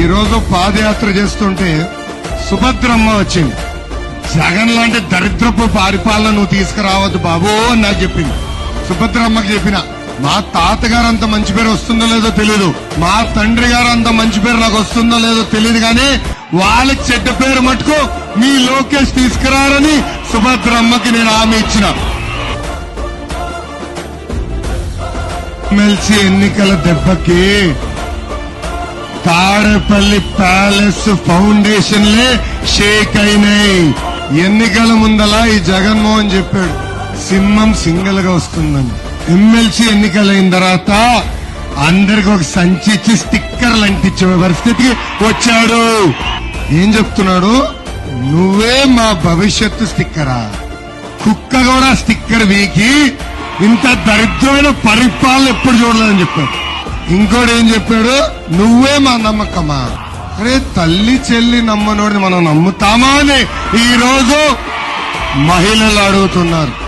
ఈరోజు పాదయాత్ర చేస్తుంటే సుభద్రమ్మ వచ్చింది. జగన్ లాంటి దరిద్రపు పరిపాలన నువ్వు తీసుకురావద్దు బాబు అని నాకు చెప్పింది. సుభద్రమ్మకి చెప్పిన మా తాతగారు అంత మంచి పేరు వస్తుందో లేదో తెలియదు మా తండ్రి గారు అంత మంచి పేరు నాకు వస్తుందో లేదో తెలియదు కానీ వాళ్ళకి చెడ్డ పేరు మటుకు మీ లోకేష్ తీసుకురారని సుభద్రమ్మకి నేను హామీ ఇచ్చిన. ఎమ్మెల్సీ ఎన్నికల దెబ్బకి తాడేపల్లి ప్యాలెస్ ఫౌండేషన్లే షేక్ అయినాయి. ఎన్నికల ముందల ఈ జగన్మోహన్ చెప్పాడు సింహం సింగిల్గా వస్తుందని. ఎమ్మెల్సీ ఎన్నికలైన తర్వాత అందరికి ఒక సంచి ఇచ్చి స్టిక్కర్లు అంటించే పరిస్థితికి వచ్చాడు. ఏం చెప్తున్నాడు? నువ్వే మా భవిష్యత్తు స్టిక్కరా? కుక్క కూడా స్టిక్కర్ వీకి ఇంత దరిద్రమైన పరిపాలన ఎప్పుడు చూడలేదని చెప్పాడు. ఇంకోటి ఏం చెప్పాడు? నువ్వే మా నమ్మకమా? అరే తల్లి చెల్లి నమ్మనోడిని మనం నమ్ముతామా అని ఈరోజు మహిళలు అడుగుతున్నారు.